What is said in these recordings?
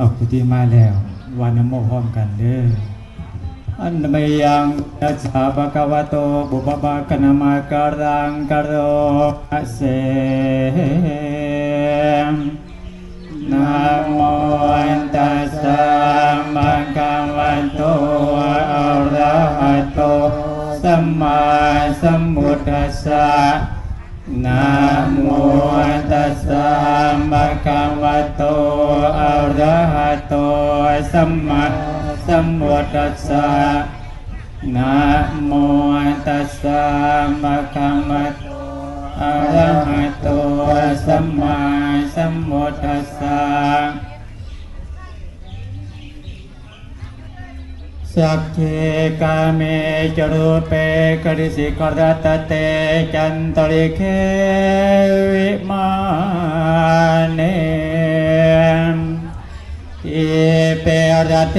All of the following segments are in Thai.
เอากุฏิมาแล้ววานโมพร้อมกันเด้ออันนมยังนัสสะภะคะวะโตบุพพะกนามาการังกะโรอะเสนะโมอินตัสสะภะคะวะโตอะระหะโตสัมมาสัมพุทธัสสะ นะโมตัสสะภะคะวะโตอะระหะโตสัมมาสัมพุทธัสสะนะโมตัสสะภะคะวะโตอะระหะโตสัมมาสัมพุทธัสสะ สักเคกาเมจรูปเปกริสิกรตเตจันตริเควิมาเนอิเปรเต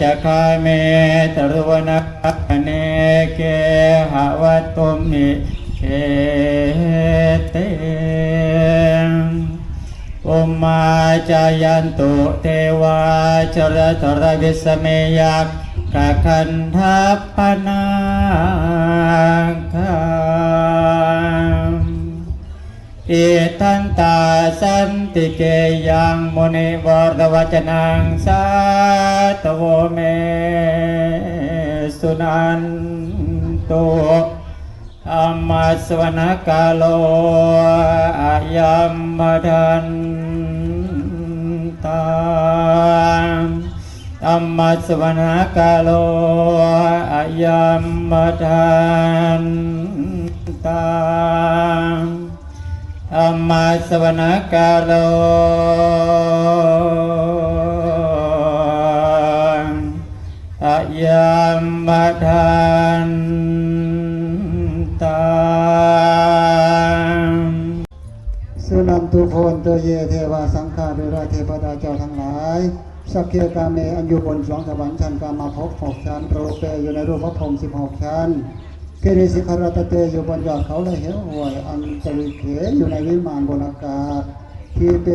จะคาเมตรวนาเนเกหะวตุมิเอเตอุมมาจายันตุเทวาจรตรวิสเมยัก กะคันทัปปนาคามอิทันตาสันติเกยังมุนิวรวจนังสาตวเมสุนันตุธรรมสวนกาโลอายัมมดัน ธรรมสวนกาโลอายัมมดันตาธรรมสวนกาโลอายัมมดันตาสุนันตุพนตัวเยเทวาสังฆาเดราเทพดาเจ้าทั้งหลาย สักเคกาเมอันอยู่บนสวงสวรรค์ชั้นกามาภพหกชั้นโปรเปอยู่ในรูปพระพรหมสิบหกชั้นเกเรสิคารตเตอยู่บนยอดเขาและเหวห่วยอันตริเขอยู่ในวิมานบนอากาศทีเป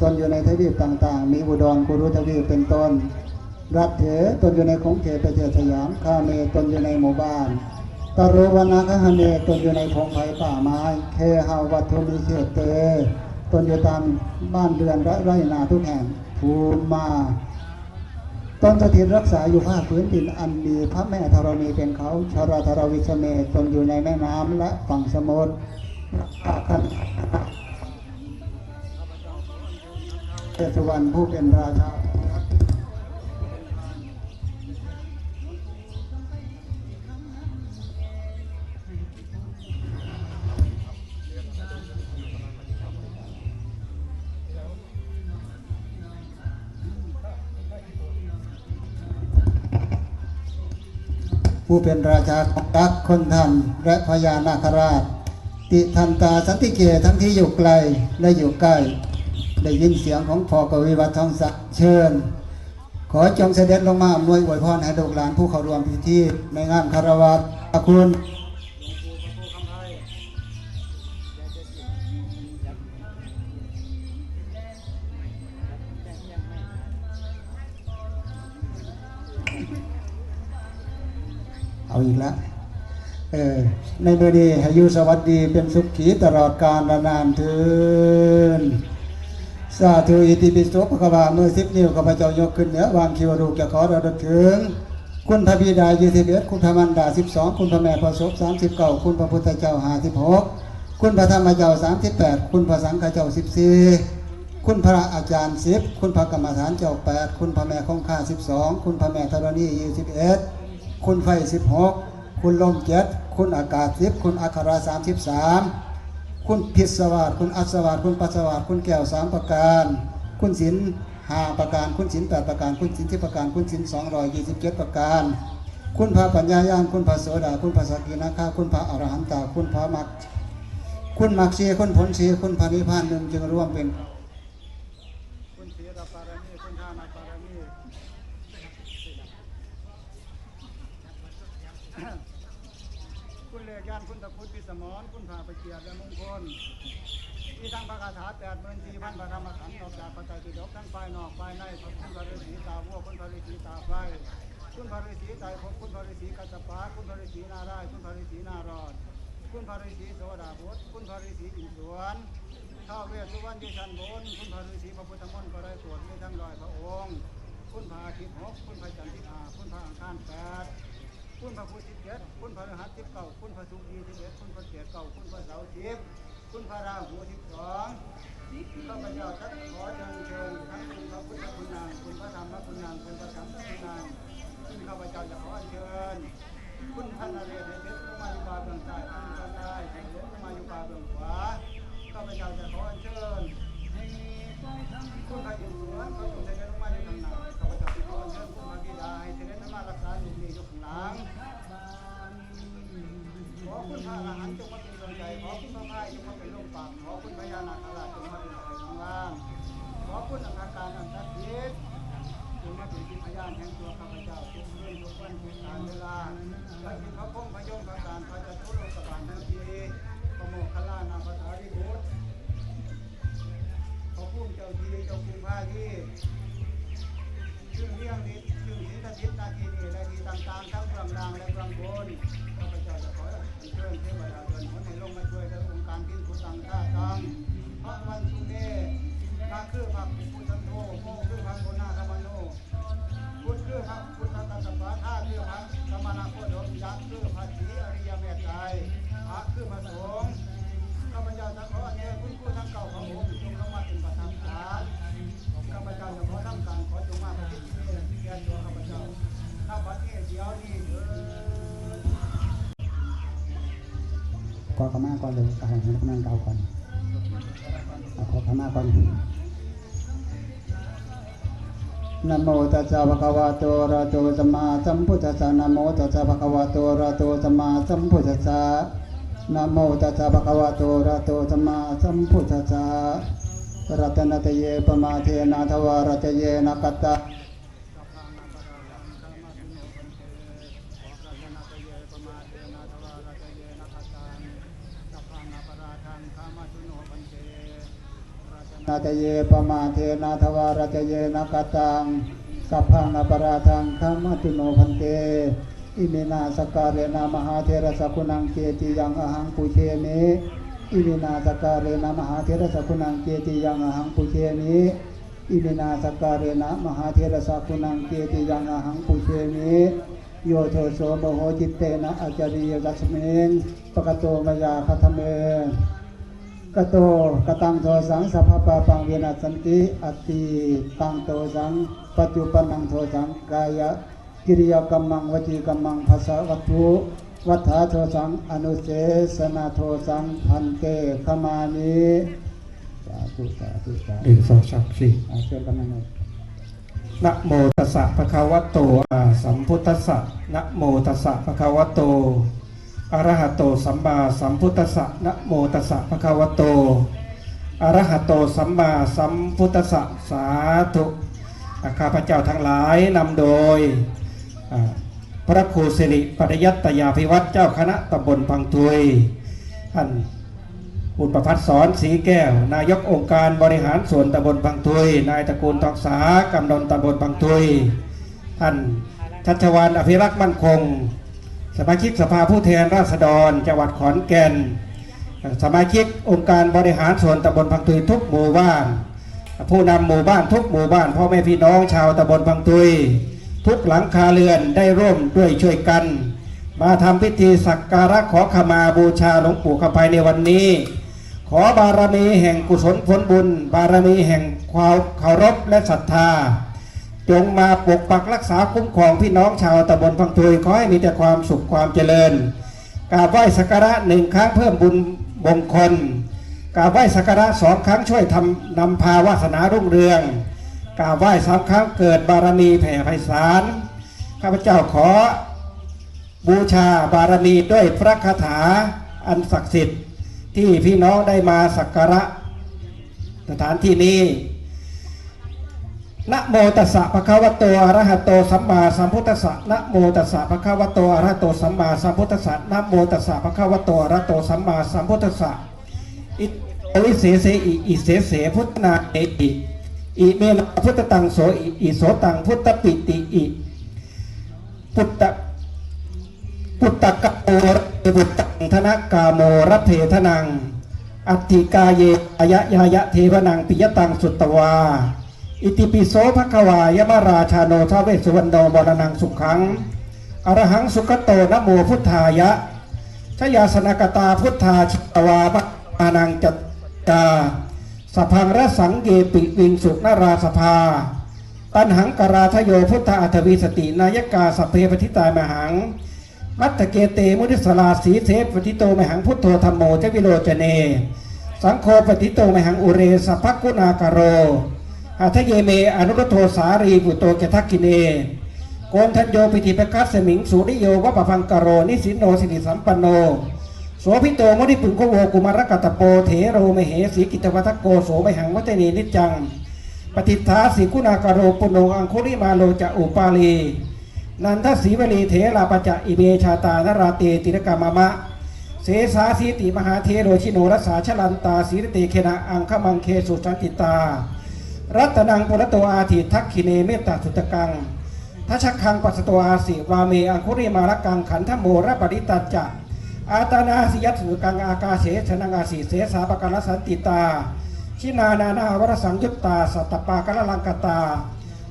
ตนอยู่ในทวีปต่างๆ มีอุดรกุรุทวีปเป็นต้น รัฐเถตนอยู่ในของเขตประเทศสยามคาเมตนอยู่ในหมู่บ้านตรุวนาคหเนตนอยู่ในพงไผ่ป่าไม้ เคหาวัตถุมิเขตเตตนอยู่ตามบ้านเรือนและไร่นาทุกแห่ง ภูมิมาตนสถิตรักษาอยู่ภาคพื้นดินอันมีพระแม่ธรณีเป็นเขาชราธรวิชเมตนอยู่ในแม่น้ำและฝั่งสมุทรอาคันเทศวรรณผู้เป็นราชา ผู้เป็นราชาของรักคนทันและพญานาคราช ติทันตาสันติเกทั้งที่อยู่ไกลและอยู่ใกล้ ได้ยินเสียงของพ่อกวีวัฒน์ทองสักเชิญ ขอจงเสด็จลงมาอำนวยอวยพรให้ลูกหลานผู้เข้าร่วมพิธีในงานคารวะอบคุณ เอาอีกแล้วเออในเบอร์ดีให้อยู่สวัสดีเป็นสุขีตลอดกาลนานเทินสาธุอิติปิโสภความือสิบนิ้วข้าพเจ้ายกขึ้นเหนือวางคิวรูจะขอระลึกถึง คุณพระบิดายี่สิบเอ็ดคุณพระมันดาสิบสองคุณพระแม่ประสบสามสิบเก้าคุณพระพุทธเจ้าห้าสิบหกคุณพระธรรมเจ้าสามสิบแปดคุณพระสังฆเจ้าสิบสี่คุณพระอาจารย์สิบคุณพระกรรมฐานเจ้าแปดคุณพระแม่คงคาสิบสองคุณพระแม่ธรณียี่สิบเอ็ด คุณไฟสิบหกคุณลมเจ็ดคุณอากาศสิบคุณอัคราสามสิบสามคุณพิศวาสคุณอัศวาสคุณปัสสวาสคุณแก้วสามประการ คุณศิลห้าประการ คุณศิลแปดประการ คุณศิลที่ประการ คุณศิลสองร้อยยี่สิบเจ็ดประการ คุณพระปัญญายานคุณพระโสดา คุณพระสกินาคาคุณพระอรหันตา คุณพระมักคุณมักเสียคุณผลเสียคุณพระนิพพานหนึ่งจึงรวมเป็น คุณเสียปารมีคุณทานาปารมี คุณเลือกยาานคุณตะพุทธพิ สมรคุณพาประเกียรติและมงคลที่ทั้งพระคาถาแปดหมื่นสี่พันพระธรรมขันธ์ออกจากพระไตรปิฎกทั้งภายนอกภายในพระคุณพระฤาษีตาวัวคุณพระฤาษีตาไฟคุณพระฤาษีไตรภพคุณพระฤาษีกัสสปะคุณพระฤาษีนารายคุณพระฤาษีนารอดคุณพระฤาษีโสดาบดคุณพระฤาษีอินทวนท้าวเวสสุวรรณที่ชั้นบนคุณพระฤาษีพระพุทธมนต์ก็ได้ตรวจมีทั้งร้อยพระองค์ คุณพระอาทิตย์หกคุณพระจันทร์ที่ห้าคุณพระอังคารแปด คุณพระพุทธสิบเจ็ดคุณพระรหัสสิบเก้าคุณพระสุขีสิบเอ็ดคุณพระเกียรติเก้าคุณพระเสาสิบคุณพระราหูสิบสองข้าพเจ้าทักขอเชิญเชิญทั้งคุณพระพุทธคุณนางคุณพระธรรมคุณนางคุณพระสังฆคุณนางซึ่งข้าพเจ้าจะขออัญเชิญคุณท่านนเรศเสด็จลงมาอยู่ปาเบื้องซ้คุณท่านได้ให้เสด็จลงมาอยู่ปาเบื้องขวาข้าพเจ้าจะขออัญเชิญคุณพระอยู่านแห่งตัวข้าพเจ้าทุกเรื่องทุกวันทุกการเวลาและเป็นพระพงพระยงพระการพระจัตุโลกบาลทั้งทีพระโมคคัลลานาภาษาริบุตรขอพุ่มเจ้าทีเจ้าคุณพาที่ชื่อเรื่องนี้ชื่อสิทธินาทีนี้ได้ดีต่างๆทั้งเบื้องล่างและเบื้องบนข้าพเจ้าจะขอเชิญเทวดาเดินหนให้ลงมาช่วยในองค์การพินทุตังท่าตังพระวันสุเนพระคือพระพุทธนโธโมคือพระโพุทธคือพระพุทธตัสสะท่าคือพระธรรมนาโคดมยักษ์คือพระศรีอริยเมตไตรพระคือพระสงฆ์ข้าพเจ้าจะขออัญเชิญคุณครูทั้งเก่าของผมจงลงมาเป็นประธานฐานข้าพเจ้าจะขอทำการขอจงมาประทิที่นี่แก่ตัวข้าพเจ้าข้าพเจ้าเดียวนี้เถิดขอขมาก่อนเลยกายให้นั่งเกาก่อนเอาขอขมาก่อน นะโมตัสสะภะคะวะโตอะระโตสัมมาสัมพุทธัสสะนะโมตัสสะภะคะวะโตอะระโตสัมมาสัมพุทธัสสะนะโมตัสสะภะคะวะโตอะระโตสัมมาสัมพุทธัสสะรัตนตเยปมาเทนะทวารัตเยนะกัตตา ตเยปมาเทนาทวารัตเยนะกตังสัพพังอปราทังขามาตุโนพันเต อิมินาสการเรนามหาเทระสกุณังเกติยังอหังปุเชมิอิมินาสการเรนามหาเทระสกุณังเกติยังอหังปุเชมิอิมินาสการเรนะมหาเทระสกุณังเกติยังอหังปุเชมิโยโทโสโมโหจิตเตนะอาจาริยกัสมิงปะกโตมยาคัทเม กโตกตังโทสังสัพพะปะปังเวนัสสันติอติตังโทสังปัจจุปันนังโทสังกายะกิริยกรรมังวจีกรรมังภาษาวัตถุวัฏฐาโทสังอนุเสสนาโทสังพันเตขมานิสาธุสาธุสาหธุนึ่งสองสามสี่อาเชิญกำลังหน่อยนะโมตัสสะภะคะวะโตอะสัมพุทธัสสะนะโมตัสสะภะคะวะโต อระหะโตสัมมาสัมพุทธัสสะนะโมตัสสะภะคะวะโตอระหะโตสัมมาสัมพุทธัสสะสาธุอะข้าพเจ้าทั้งหลายนำโดยพระครูสิริปริยัตยาภิวัตรเจ้าคณะตำบลพังทุยท่านอุปพัฒน์สอนสีแก้ว นายกองค์การบริหารส่วนตำบลบางทุย นายตระกูลทองสากำนนตำบลบางทุย ท่านชัชวานอภิรักษ์มั่นคง สมาชิกสภาผู้แทนราษฎร จังหวัดขอนแก่น สมาชิกองค์การบริหารส่วนตำบลบางทุยทุกหมู่บ้าน ผู้นำหมู่บ้านทุกหมู่บ้านพ่อแม่พี่น้องชาวตำบลบางทุย ทุกหลังคาเรือนได้ร่วมด้วยช่วยกัน มาทำพิธีสักการะขอขมาบูชาหลวงปู่คำไพในวันนี้ ขอบารมีแห่งกุศลผลบุญ บารมีแห่งความเคารพและศรัทธา จงมาปกปักรักษาคุ้มครองพี่น้องชาวตำบลพังทุยขอให้มีแต่ความสุขความเจริญกราบไหว้สักการะหนึ่งครั้งเพิ่มบุญมงคลกราบไหว้สักการะสองครั้งช่วยทำนำพาวาสนารุ่งเรืองกราบไหว้สามครั้งเกิดบารมีแผ่ไพศาลข้าพเจ้าขอ บูชาบารมีด้วยพระคาถาอันศักดิ์สิทธิ์ที่พี่น้องได้มาสักการะสถานที่นี้ นะโมตัสสะภะคะวะโตอะระหะโตสัมมาสัมพุทธัสสะนะโมตัสสะภะคะวะโตอะระหะโตสัมมาสัมพุทธัสสะนะโมตัสสะภะคะวะโตอะระหะโตสัมมาสัมพุทธัสสะอิโอวิเสเสอิอิเสเสพุทธนาเออิอิเมนะพุทธตังโสอิอิโสตังพุทธปิติอิพุทธปุตตะกะโมระบุตตังธนกาโมรเพทนังอัตถิกาเยอายะยายะเทวนังปิยตังสุตตวา อิติปิโสภควายมราชาโนทาเวสุวรรณโนบรนังสุขัง อรหังสุขโตนะโมพุทธายะชยาสนกตาพุทธาชิตวาปานังจัตตาสพังระสังเกปิวิงสุนราสภา ตันหังกราทโยพุทธอัตวีสตินายกาสเพปทิตายมหัง มัตตเกเตมุนิสลาสีเทปฏิโตมหังพุทโธธรรมโมเจวิโรจเน สังโฆปฏิโตมหังอุเรสักุณากโร หัทเยเมอนุรโทสารีปุโตเกทักกิเนโกนทัญโยปิธิปกัสสมิงสุริโยวัปพังกโรนิสินโนสิริสัมปันโนโสพิโตมุนิปุงโกโวกุมารกัตตโปเถโรมเหสีกิตวัตโกโสไมหังวัตเนนิจจัง ปฏิทาสีกุณากโรปุโนอังคุริมาโลจะอุปาลีนันทศีวลีเถราปจะอิเมชาตานราเตติรกามามะ เสสาสีติมหาเทโรชิโนรสสาชลันตาสีรเตเคนะอังคมังเคสุสันติตา รัตนังปุรโตอาทิทักขิเนเมตตาสุตกังทัชคังปัสสโตอาสิวาเมอังคุริมาลกังขันธโมระปริตัจจะอาตานาสิยัตสุกังอากาเสชนังอาสิเสสาปการสันติตา ชินานานาวรสังยุตตา สัตตปากรลังกตา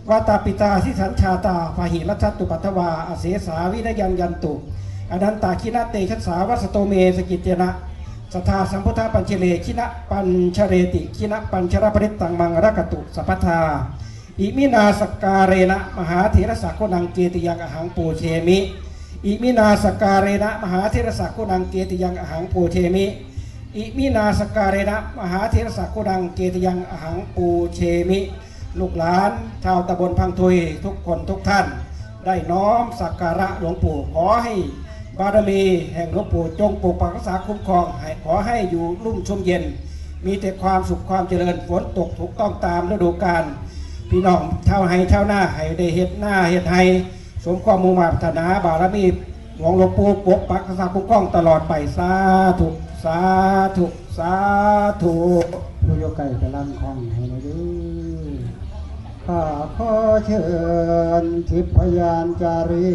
วาตาปิตาสิสัญชาตาพาหิรัชตุปัทวาอาเสสาวินยันยันตุอนันตาคินาเตชัสสาวัสโตเมสกิจเจนะ สัทธาสัมพุทธปัญเชเลคินะปัญชเรติคินะปัญชรปริตตังมังรักตุสัพพทาอิมินาสกการเรนะมหาเถรสักโกนังเกติยังอหังปูเชมิอิมินาสกการเรนะมหาเถรสักโกนังเกติยังอหังปูเชมิอิมินาสกการเรนะมหาเถรสักโกนังเกติยังอหังปูเชมิลูกหลานชาวตำบลพังทุยทุกคนทุกท่าน ได้น้อมสักการะหลวงปู่ขอให้ บารมีแห่งหลวงปู่จงปกปักรักษาคุ้มครองให้ขอให้อยู่รุ่มชุ่มเย็น มีแต่ความสุขความเจริญฝนตกถูกต้องตามฤดูกาลพี่น้องเท่าให้เท่าหน้าให้ได้เฮ็ดหน้าเฮ็ดให้สมความมุ่งมาพัฒนาบารมีหลวงหลวงปู่ปกปักรักษาคุ้มครองตลอดไปสาธุสาธุสาธุผู้โยกไก่กระลังคองให้มาดูข้าขอเชิญทิพยานจารี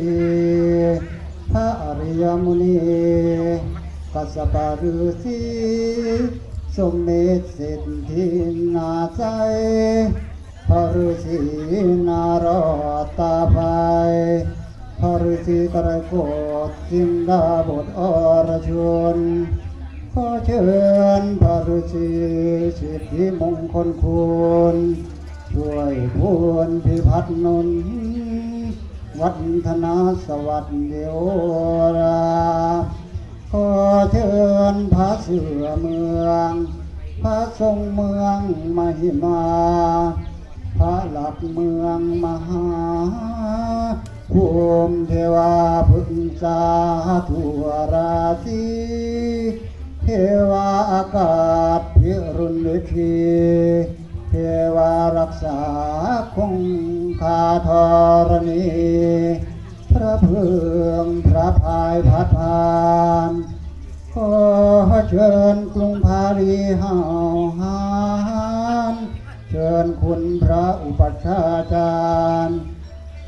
พระอริยมุนีกัสสปะฤาษีสมเด็จเศรษฐีนาใจพระฤาษีนารตาภายพระฤาษีกระโกดสินดาบทอรชนขอเชิญพระฤาษีสิทธิมงคลคุณ ช่วยพูนพิพัฒน์นนท์ วัฒนาสวัสดิ์เดียวราขอเชิญพระเสือเมือง พระทรงเมืองมหิมา พระหลักเมืองมหาภูมิเทวาพึกษาทั่วราตรีเทวาอากาศพิรุณฤที เทวารักษาคงคาธรณี พระเพื่องพระพายพัดพานขอเชิญกรุงพาลีหาวหานเชิญคุณพระอุปัชฌาจารย์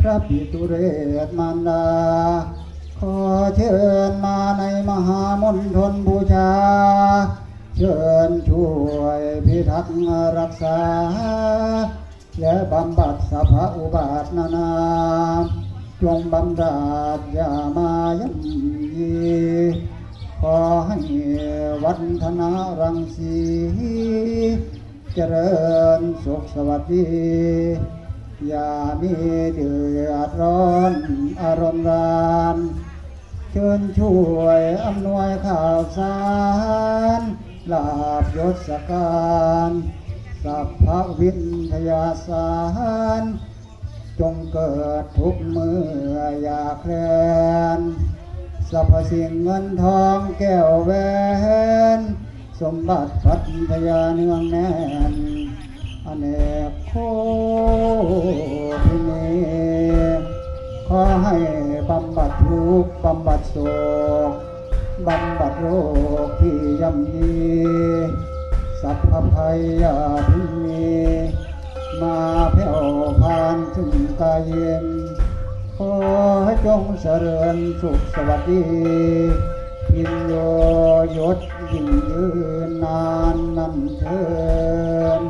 พระปิตุเรศมารดา ขอเชิญมาในมหามณฑลบูชา เชิญช่วยพิทักษ์รักษา และบำบัดสภาอุบาทนานา จงบำราดอย่ามาย่ำยีขอให้วัฒนารังสีเจริญสุขสวัสดี อย่ามีเดือดร้อนอารมณ์รานเชิญช่วยอำนวยข่าวสาร ลาบยศการสัพพวินทยาสารจงเกิดทุกเมื่ออย่าแคลนสรรพสิ่งเงินทองแก้วแหวนสมบัติพัทยาเนืองแน่นอเนกโคพิเนขอให้บำบัดทุกบำบัดโศก บำบัดโรคที่ย่ำยี สัพพภัยยาเพิมี มาแผ่วพานถึงกายเย็น ขอให้จงเสริญสุขสวัสดีพินโยยศยิ่งยืนนานนั่นเทิน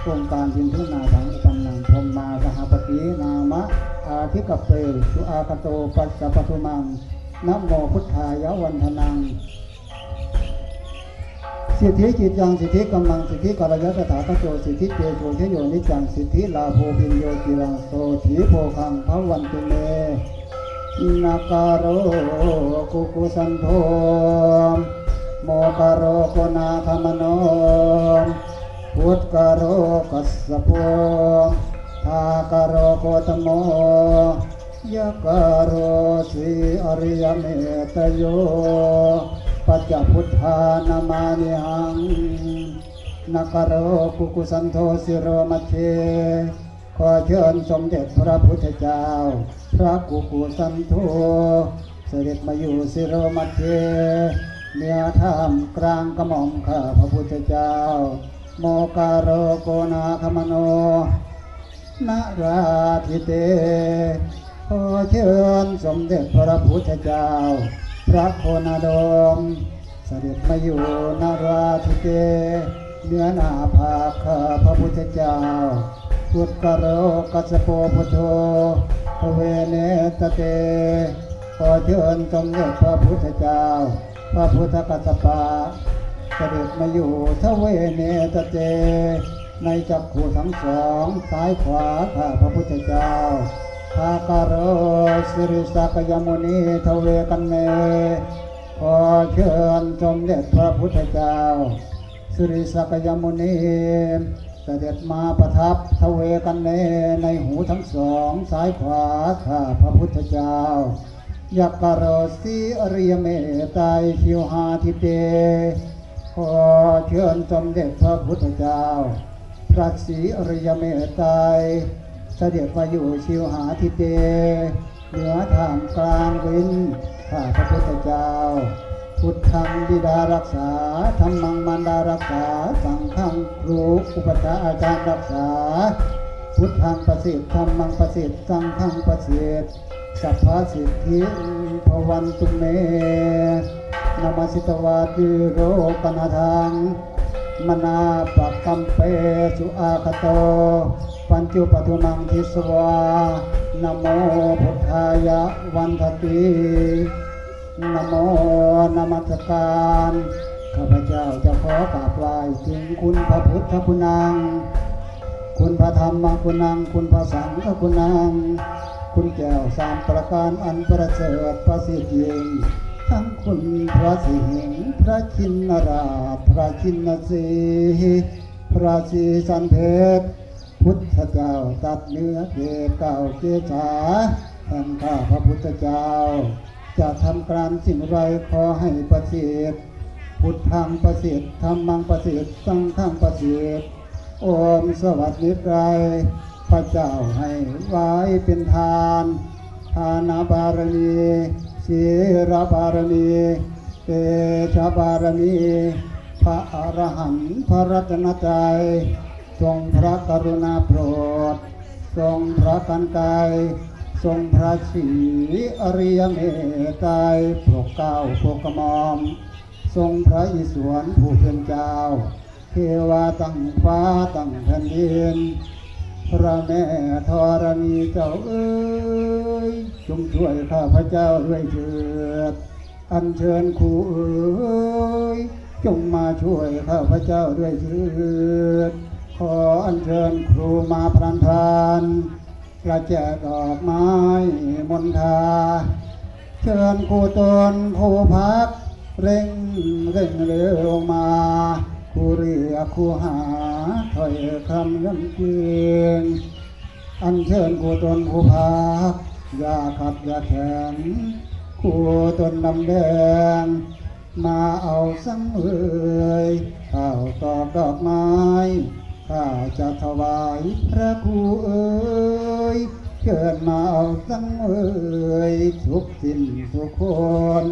โครงการยินทุนาสังอุปนังพรหมาสหปฏินามะอาทิกเปสุอาคโตปัสสะปทุมัง นะโมพุทธายะวันทนัง สิทธิจิตยังสิทธิกำลังสิทธิกัลยะตถาคตโตสิทธิเจโชเทโยนิจังสิทธิลาโภปิญโยจิรังโสถีโพคังพระวันตุเมนาการโรกุกุสันโธโมการโรโกนาคามโนพุทธการโรกัสสะโพทาการโรโกตโม ยะการโรสีอริยเมตโย ปัจจพุทธานามานิหังนักโรกุกุสันโธสิโรมัชเชขอเชิญสมเด็จพระพุทธเจ้า พระกุกุสันโธเสด็จมาอยู่สิโรมัชเชเนื้อท่ามกลางกระหม่อมข้าพระพุทธเจ้า โมกาโรโกนาคมโนนาราธิเต ขอเชิญสมเด็จพระพุทธเจ้า พระโคนาดมเสด็จมาอยู่นาราธิเตเนื้อนาภาคาพระพุทธเจ้าพุทธกโรกัสโปพุทโธเวเนตเตขอเชิญสมเด็จพระพุทธเจ้า พระพุทธกัสปะเสด็จมาอยู่ทเวเนตเต ในจักขูทั้งสองซ้ายขวาข้าพระพุทธเจ้า ทาการรสิริสักยมุนีทเวกันเนขอเชิญสมเด็จพระพุทธเจ้าสิริสักยมุนีเสด็จมาประทับทเวกันเนในหูทั้งสองซ้ายขวาข้าพระพุทธเจ้ายักกรสีอริยเมตไตรชิวหาทิเตขอเชิญสมเด็จพระพุทธเจ้าพระศรีอริยเมตไตร เสด็จมาอยู่ชิวหาทิเต เหนือทางกลางวินข้าพระพุทธเจ้า พุทธังบิดารักษาธรรมังมารดารักษา สังฆังครูอุปชาอาจารย์รักษา พุทธังประสิทธิ์ธรรมังประสิทธิ์สังฆังประสิทธิ์สัพพสิทธิภวันตุเมนามาสิตวาติโรกนาทังมนาปะกัมเปสุอาคโต ปัญจุปทุมังทิสวานโมพุทธายะวันทตินโมนมัสการข้าพเจ้าจะขอกราบไหว้ถึงคุณพระพุทธคุณัง คุณพระธรรมคุณัง คุณพระสังฆคุณัง คุณแก้วสามประการอันประเสริฐประสิทธิ์ยิ่งทั้งคุณพระสิงห์พระชินราพระชินสีพระชีสันเพชร พุทธเจ้าตัดเนื้อเกศเก่าเกษาแห่งข้าพระพุทธเจ้า จะทำการสิ่งไรขอให้ประสิทธิ์พุทธังประสิทธิ์ธรรมังประสิทธิ์สังฆังประสิทธิ์โอมสวัสดิไรพระเจ้าให้ไว้เป็นทานทานาบารมีศีรบารมีเตชะบารมี พระอรหันต์พระรัตนตรัย ทรงพระกรุณาโปรด ทรงพระกันกายทรงพระศรีอริยเมตไตรโปรดเกล้าโปรดกระหม่อม ทรงพระอิศวรผู้เป็นเจ้า เทวาตั้งฟ้าตั้งแผ่นดิน พระแม่ธรณีเจ้าเอ้ยจงช่วยข้าพระเจ้าด้วยเถิด อัญเชิญครูเอ้ยจงมาช่วยข้าพระเจ้าด้วยเถิด ขออัญเชิญครูมาพรันพรานกระแจดอกไม้มนทา เชิญครูตนผู้พัก เร่งเร่งเร็วมาครูเรียกครูหาถอยคำย้ำเกียงอันเชิญครูตนผู้พักอย่าขัดอย่าแข็งครูตนนำแดงมาเอาสังเวยข้าวตอกดอกไม้ ข้าจะถวายพระครูเอ๋ยเชิญมาเอาสังเอ๋ยทุกสิ่งทุกคน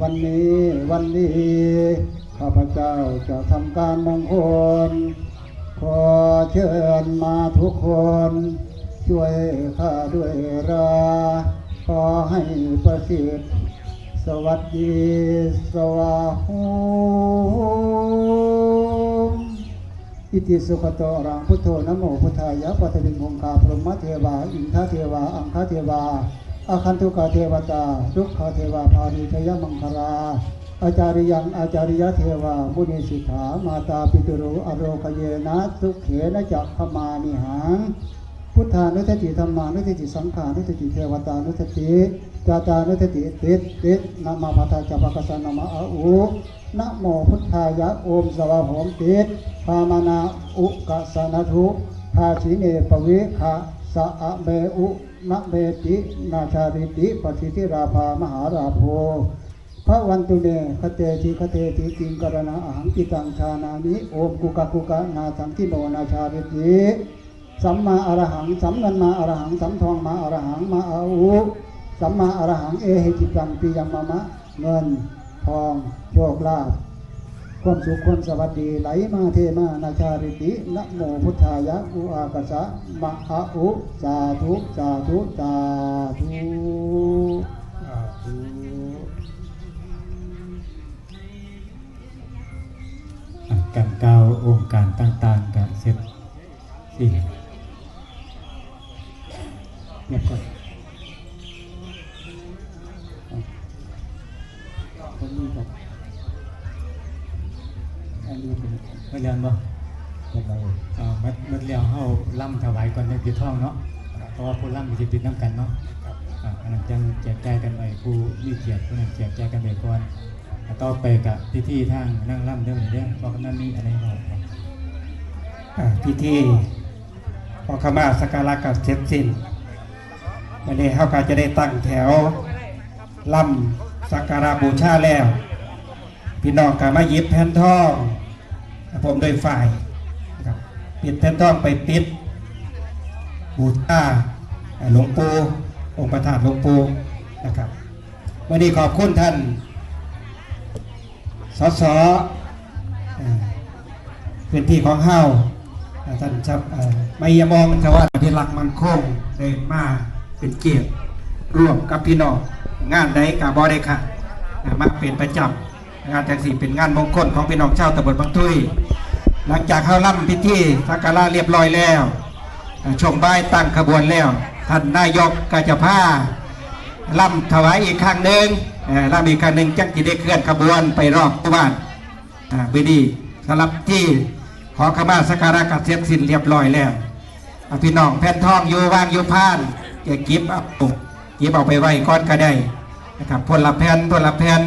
วันนี้วันนี้ข้าพเจ้าจะทำการมงคลขอเชิญมาทุกคน ช่วยข้าด้วยราขอให้ประสิทธิ์สวัสดีสวาหู อิติสุขโตรังพุทโธนโมพุทธายะปัตติงคงคาพรหมเทวา อินทเทวา อังคเทวาอาคันตุกาเทวตาทุกขเทวาภาริทยมังคลาอาจาริยังอาจาริยเทวามุนิสิทธามาตาปิตุรุอโรคเยนะทุกเขนะจักขมานิหัง พุทธานุสติธรรมานุสติสังขานุสติเทวตานุสติจาตานุสติติตินามาพัทธาจัปกสนามาอาอุนะโมพุทธายะโอมสวะโหมติดพามานาอุกสนาทุภาชิเนปวิขะสะอะเมอุนะเมตินาชาริติปฏิทิราภามหาราโภพระวันตุเนคเตติคเตติกิงกรณาอาหังกิตังชานามิโอมกุกะกุกะนาสังทิโนนาชาริติ สัมมาอรหัง สัมเงินมาอรหัง สัมทองมาอรหัง มาอาอุสัมมาอรหัง เอหิจิตังปิยมมะ เงิน ทอง โชคลาภ ความสุขความสวัสดีไหลมาเทมานาชาริตินะโมพุทธายะอุอากสะมะอาอุสาธุสาธุสาธุอะการกล่าวองค์การต่างๆกับเสร็จสิ้ กียรติผู้นั้นแจกจ่ายกันไปก่อนแล้วต่อไปกับพิธีทางนั่งล่ำเรื่องนี้เรื่องเพราะนั้นมีอะไรบ้างครับอ่พิธีขอขมาสักการะกับเสร็จสิ้นวันนี้เขาก็จะได้ตั้งแถวล่ำสักการะบูชาแล้ว พี่น้องก็มาหยิบแผ่นทอง ผมโดยฝ่ายปิดแผ่นทองไปปิดบูชาหลวงปู่องค์ประธานหลวงปู่นะครับ วันนี้ขอบคุณท่าน สสอพื้นที่ของเฮาอ่าท่านชับไม่ยามองชาวบ้านที่รักมันคงได้มาเป็นเกียรติร่วมกับพี่น้องงานใดกับบอได้ค่ะมาเป็นประจำงานจังสีเป็นงานมงคลของพี่น้องชาวตำบลบางทุยหลังจากเข้าร่ำพิธีสักการะเรียบร้อยแล้วช่วงบ่ายตั้งขบวนแล้ว ท่านนายกก็จะพา ล่ำถวายอีกครั้งหนึ่งล่ำอีกครั้งหนึ่งจังจีได้เคลื่อนขบวนไปรอบหมู่บ้านบิดีสำหรับที่ขอขมาสักการะกับเสร็จสิ้นเรียบร้อยแล้วพี่น้องแผ่นทองอยู่ว่างอยู่พานแกกิบเอากิบเอาไปไว้ก้อนก็ได้นะครับพลละแผ่นพลละแผ่น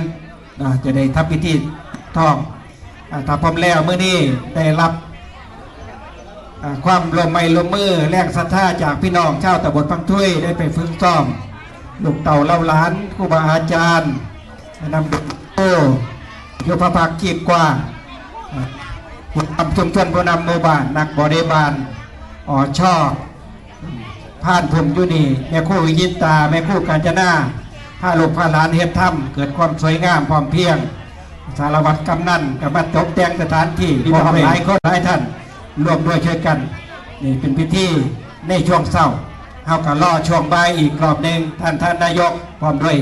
จะได้ทำพิธีทองถ้าพร้อมแล้วเมื่อนี้ได้รับความลมไม้ลมมือแรงศรัทธาจากพี่น้องชาวตำบลพังถ้วยได้ไปฝึกซ้อม ลูกเต่าเล่าล้านครูบาอาจารย์นำดูโอ้โยพภากีบกว้าผู้นำชุมชนผู้นำหมู่บ้านนักบริบาลอ๋อชอบผ่านผมอยู่นี่แม่คู่วิยิตตาแม่คู่กาญจนาพาลูกพาหลานเฮ็ดถ้ำเกิดความสวยงามพร้อมเพียง สารวัตรกำนันกับมาตกแต่งสถานที่พี่น้องหลายคนหลายท่านร่วมด้วยช่วยกัน นี่เป็นพิธีในช่วงเศร้า เฮาก็รอช่วงบ่ายอีกรอบหนึ่งท่านท่านนายกพร้อมด้วย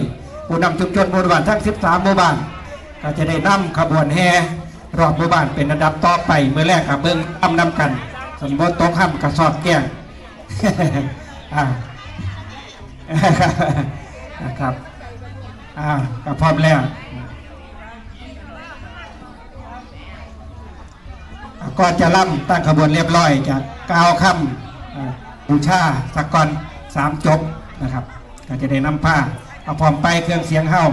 ผู้นำชุมชนหมู่บ้านทั้ง 13 หมู่บ้าน ก็จะได้นำขบวนแห่รอบหมู่บ้านเป็นระดับต่อไปเมื่อแรกกับเบิ้งทำนำกันสมมติตกห้ำกระสอบแก้งอ่านะครับอ่าก็พร้อมแล้วก็จะล่ำตั้งขบวนเรียบร้อยจากล่าวคำอ่า บูชาสักก่อนสามจบนะครับก็จะได้นำผ้าเอาพร้อมไปเครื่องเสียงเฮ้า